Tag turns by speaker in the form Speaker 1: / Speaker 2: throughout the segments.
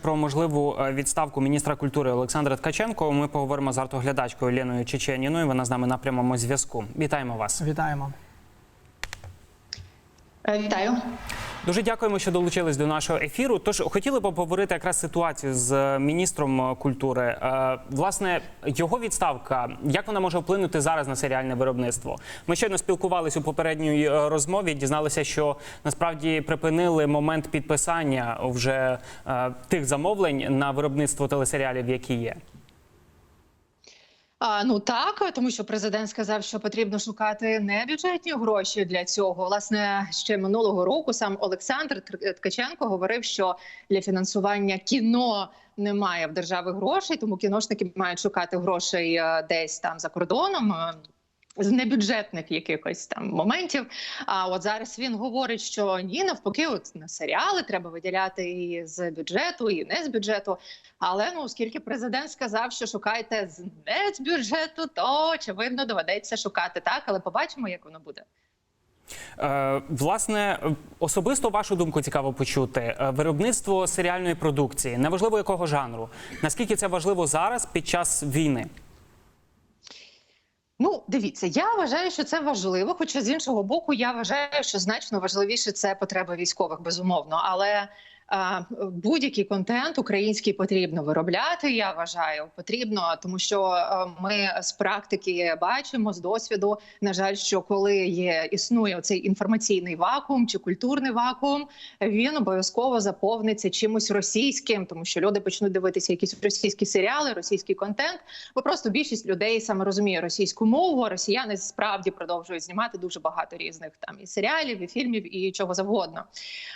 Speaker 1: Про можливу е, відставку міністра культури Олександра Ткаченко ми поговоримо з артоглядачкою Леною Чеченіною. Вона з нами на прямому зв'язку. Вітаємо вас.
Speaker 2: Вітаємо.
Speaker 3: Е, Вітаю.
Speaker 1: Дуже дякуємо, що долучились до нашого ефіру. Тож хотіли б поговорити якраз ситуацію з е, міністром культури. Е, Власне, його відставка, як вона може вплинути зараз на серіальне виробництво? Ми щойно спілкувалися у попередній е, розмові. Дізналися, що насправді припинили момент підписання вже е, тих замовлень на виробництво телесеріалів, які є.
Speaker 3: А, ну так, тому що президент сказав, що потрібно шукати не бюджетні гроші для цього. Власне, ще минулого року сам Олександр Тр- Ткаченко говорив, що для фінансування кіно немає в держави грошей, тому кіношники мають шукати грошей е, десь там за кордоном. З небюджетних якихось там моментів. А от зараз він говорить, що ні, навпаки, от на серіали треба виділяти і з бюджету, і не з бюджету. Але ну, оскільки президент сказав, що шукайте з не з бюджету, то очевидно доведеться шукати так, але побачимо, як воно буде.
Speaker 1: Е, Власне, особисто вашу думку цікаво почути. Е, Виробництво серіальної продукції, неважливо якого жанру. Наскільки це важливо зараз під час війни?
Speaker 3: Ну, дивіться, я вважаю, що це важливо. Хоча з іншого боку, я вважаю, що значно важливіше це потреба військових, безумовно. Але будь-який контент український потрібно виробляти. Я вважаю, потрібно, тому що е, ми з практики бачимо з досвіду. На жаль, що коли є існує цей інформаційний вакуум чи культурний вакуум, він обов'язково заповниться чимось російським, тому що люди почнуть дивитися якісь російські серіали, російський контент. Бо просто більшість людей саме розуміє російську мову. Росіяни справді продовжують знімати дуже багато різних там і серіалів, і фільмів, і чого завгодно.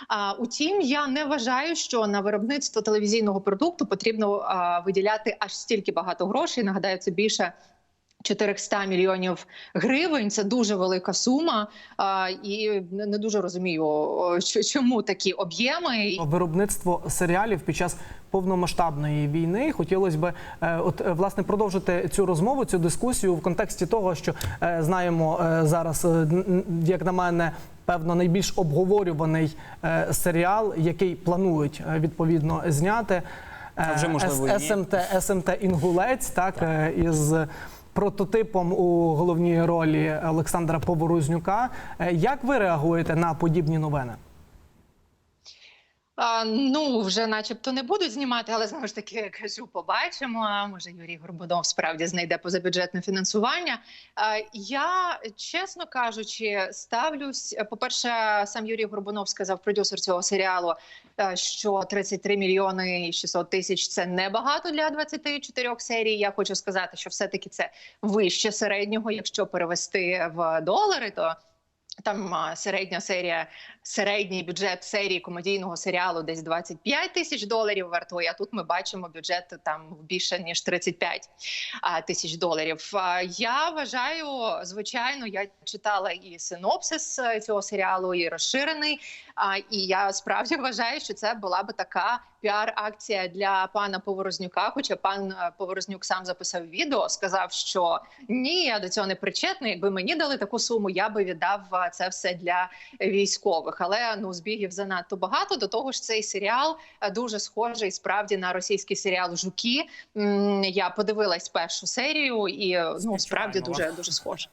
Speaker 3: А утім, я не вважаю, що на виробництво телевізійного продукту потрібно а, виділяти аж стільки багато грошей. Нагадаю, це більше. 400 мільйонів гривень це дуже велика сума, а, і не дуже розумію, чому такі об'єми.
Speaker 2: Виробництво серіалів під час повномасштабної війни. Хотілося б е, от е, власне продовжити цю розмову, цю дискусію в контексті того, що е, знаємо зараз, як на мене. Певно, найбільш обговорюваний е, серіал, який планують е, відповідно зняти. Е,
Speaker 1: А вже, можливо.
Speaker 2: СМТ, СМТ Інгулець, так, так. із прототипом у головній ролі Олександра Поворознюка. Е, Як ви реагуєте на подібні новини?
Speaker 3: А, ну, вже начебто не будуть знімати, але знову ж таки я кажу, побачимо. А може Юрій Горбунов справді знайде позабюджетне фінансування. А, я, чесно кажучи, ставлюсь. По-перше, сам Юрій Горбунов сказав продюсер цього серіалу, е, що 33 мільйони і 600 тисяч це небагато для 24 серій. Я хочу сказати, що все-таки це вище середнього. Якщо перевести в долари, то там середня серія, середній бюджет серії комедійного серіалу десь 25 тисяч доларів вартує. А тут ми бачимо бюджет там більше ніж 35 а, тисяч доларів. Я вважаю, звичайно, я читала і синопсис е, цього серіалу, і розширений. А, і я справді вважаю, що це була би така піар-акція для пана Поворознюка. Хоча пан е, Поворознюк сам записав відео, сказав, що ні, я до цього не причетний. Якби мені дали таку суму, я би віддав це все для військових. Але ну збігів занадто багато. До того ж, цей серіал е, дуже схожий справді на російський серіал Жуки. Я подивилась першу серію, і ну справді дуже дуже схоже.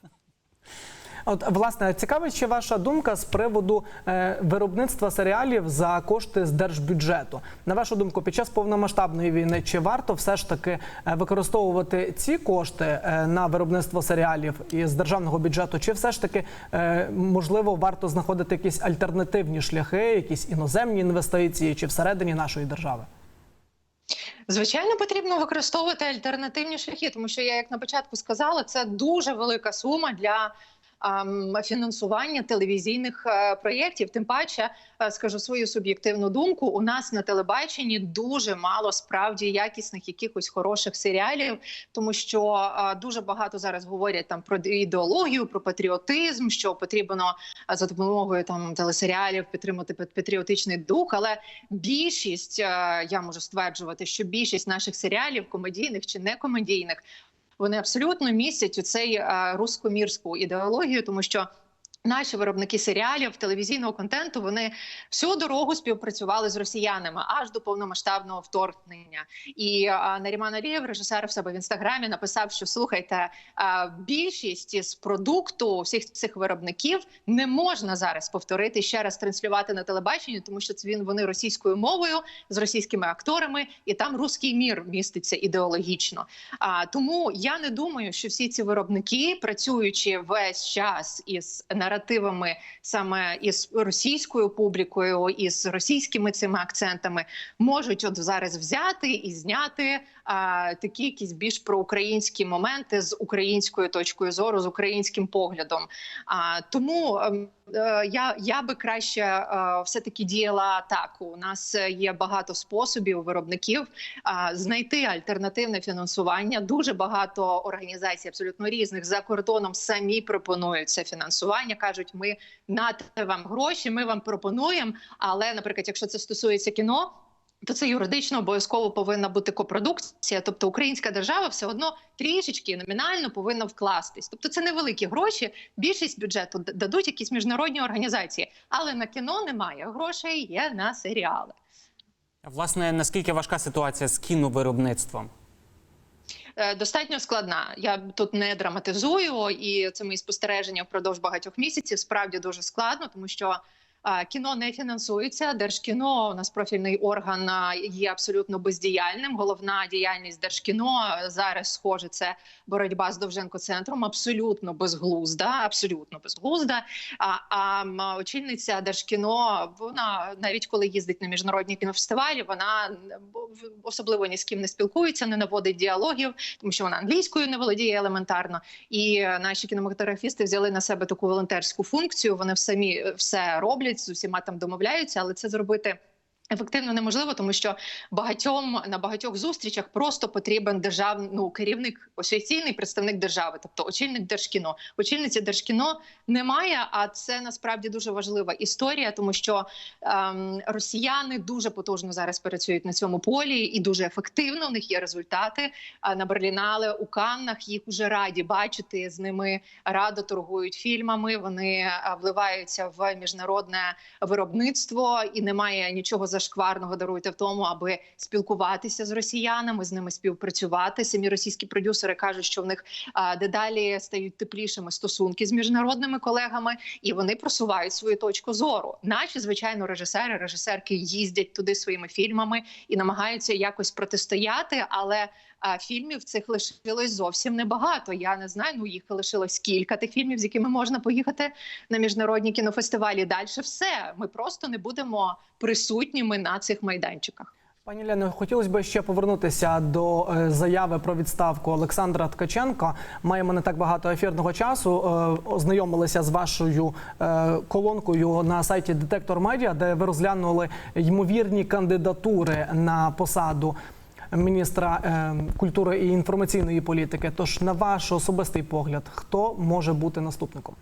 Speaker 2: От власне цікавить ще ваша думка з приводу е, виробництва серіалів за кошти з держбюджету. На вашу думку, під час повномасштабної війни чи варто все ж таки е, використовувати ці кошти е, на виробництво серіалів із державного бюджету, чи все ж таки можливо варто знаходити якісь альтернативні шляхи, якісь іноземні інвестиції, чи всередині нашої держави?
Speaker 3: Звичайно, потрібно використовувати альтернативні шляхи, тому що я як на початку сказала, це дуже велика сума для. Фінансування телевізійних е, проєктів, тим паче е, скажу свою суб'єктивну думку. У нас на телебаченні дуже мало справді якісних якихось хороших серіалів, тому що е, дуже багато зараз говорять там про ідеологію, про патріотизм, що потрібно за допомогою там телесеріалів підтримати патріотичний дух. Але більшість я можу стверджувати, що більшість наших серіалів, комедійних чи не комедійних, вони абсолютно містять у цей руськомірську ідеологію, тому що. Наші виробники серіалів, телевізійного контенту вони всю дорогу співпрацювали з росіянами аж до повномасштабного вторгнення. І Наріман Алієв, режисер в себе в інстаграмі, написав, що слухайте, більшість із продукту всіх цих виробників не можна зараз повторити ще раз транслювати на телебаченні, тому що це він вони російською мовою з російськими акторами, і там руський мір міститься ідеологічно. А тому я не думаю, що всі ці виробники, працюючи весь час із наративами саме із російською публікою, із російськими цими акцентами, можуть от зараз взяти і зняти а, такі якісь більш проукраїнські моменти з українською точкою зору, з українським поглядом. А тому ем, я, я би краще е, все таки діяла так. У нас е, є багато способів виробників знайти альтернативне фінансування. Дуже багато організацій, абсолютно різних за кордоном самі пропонують це фінансування. кажуть, ми нате вам гроші, ми вам пропонуємо. Але, наприклад, якщо це стосується кіно. То це юридично обов'язково повинна бути копродукція, тобто українська держава все одно трішечки номінально повинна вкластись. Тобто це невеликі гроші. Більшість бюджету дадуть якісь міжнародні організації, але на кіно немає грошей. Є на серіали.
Speaker 1: Власне, наскільки важка ситуація з кіновиробництвом?
Speaker 3: Е, достатньо складна. Я тут не драматизую, і це мої спостереження впродовж багатьох місяців. Справді дуже складно, тому що. Кіно не фінансується. Держкіно у нас профільний орган є абсолютно бездіяльним. Головна діяльність держкіно зараз схоже. Це боротьба з Довженко центром. Абсолютно безглузда, абсолютно безглузда. А, а очільниця держкіно, вона навіть коли їздить на міжнародні кінофестивалі, вона особливо ні з ким не спілкується, не наводить діалогів, тому що вона англійською не володіє елементарно. І е, наші кінематографісти взяли на себе таку волонтерську функцію. Вони самі е, все роблять з усіма там домовляються, але це зробити. Ефективно неможливо, тому що багатьом на багатьох зустрічах просто потрібен державний ну, керівник, офіційний представник держави, тобто очільник держкіно. Очільниці держкіно немає, а це насправді дуже важлива історія, тому що ем, росіяни дуже потужно зараз працюють на цьому полі і дуже ефективно. У них є результати. На Берлінале у Каннах їх вже раді бачити. З ними радо торгують фільмами. Вони вливаються в міжнародне виробництво, і немає нічого зашкварного даруйте в тому, аби спілкуватися з росіянами, з ними співпрацювати. Самі російські продюсери кажуть, що в них дедалі стають теплішими стосунки з міжнародними колегами, і вони просувають свою точку зору. Наші звичайно режисери, режисерки їздять туди своїми фільмами і намагаються якось протистояти, але. А фільмів цих лишилось зовсім небагато. Я не знаю. Ну їх лишилось кілька тих фільмів, з якими можна поїхати на міжнародні кінофестивалі. Далі все. Ми просто не будемо присутніми на цих майданчиках.
Speaker 2: Пані Лено, хотілося б ще повернутися до е, заяви про відставку Олександра Ткаченка. Маємо не так багато ефірного часу. Е, Ознайомилися з вашою е, колонкою на сайті Детектор Медіа, де ви розглянули ймовірні кандидатури на посаду міністра е, культури і інформаційної політики. Тож, на ваш особистий погляд, хто може бути наступником?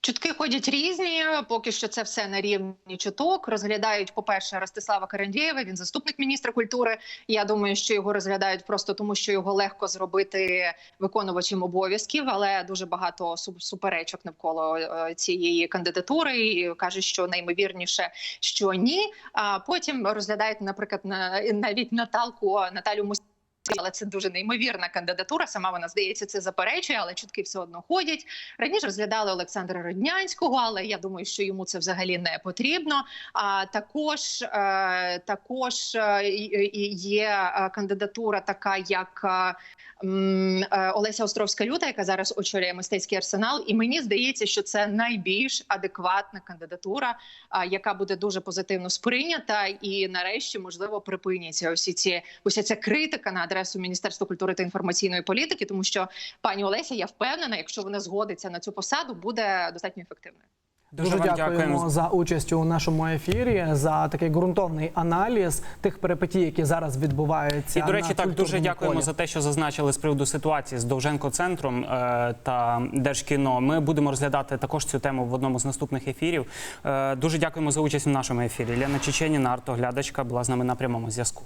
Speaker 3: Чутки ходять різні. Поки що це все на рівні чуток. Розглядають, по-перше, Ростислава Карандєєва. Він заступник міністра культури. Я думаю, що його розглядають просто тому, що його легко зробити виконувачем обов'язків, але дуже багато су- суперечок навколо е, цієї кандидатури. І кажуть, що найімовірніше, що ні. А потім розглядають, наприклад, на навіть Наталку Наталю Мус. Але це дуже неймовірна кандидатура. Сама вона здається, це заперечує, але чутки все одно ходять. Раніше розглядали Олександра Роднянського, але я думаю, що йому це взагалі не потрібно. А також, е, також е, є е, кандидатура, така як Олеся Островська Люта, яка зараз очолює мистецький арсенал. І мені здається, що це найбільш адекватна кандидатура, яка буде дуже позитивно сприйнята, і нарешті можливо припиняться усі ці уся ця критика на адресу Міністерства культури та інформаційної політики, тому що пані Олеся, я впевнена, якщо вона згодиться на цю посаду, буде достатньо ефективною.
Speaker 1: Дуже,
Speaker 2: Дуже,
Speaker 1: вам
Speaker 2: дякуємо,
Speaker 1: дякуємо.
Speaker 2: за участь у нашому ефірі, за такий ґрунтовний аналіз тих перипетій, які зараз відбуваються.
Speaker 1: І до речі,
Speaker 2: на
Speaker 1: так дуже дякуємо
Speaker 2: полі.
Speaker 1: за те, що зазначили з приводу ситуації з Довженко центром е, та Держкіно. Ми будемо розглядати також цю тему в одному з наступних ефірів. Е, дуже дякуємо за участь у нашому ефірі. Лена Чеченіна, артоглядачка, була з нами на прямому зв'язку.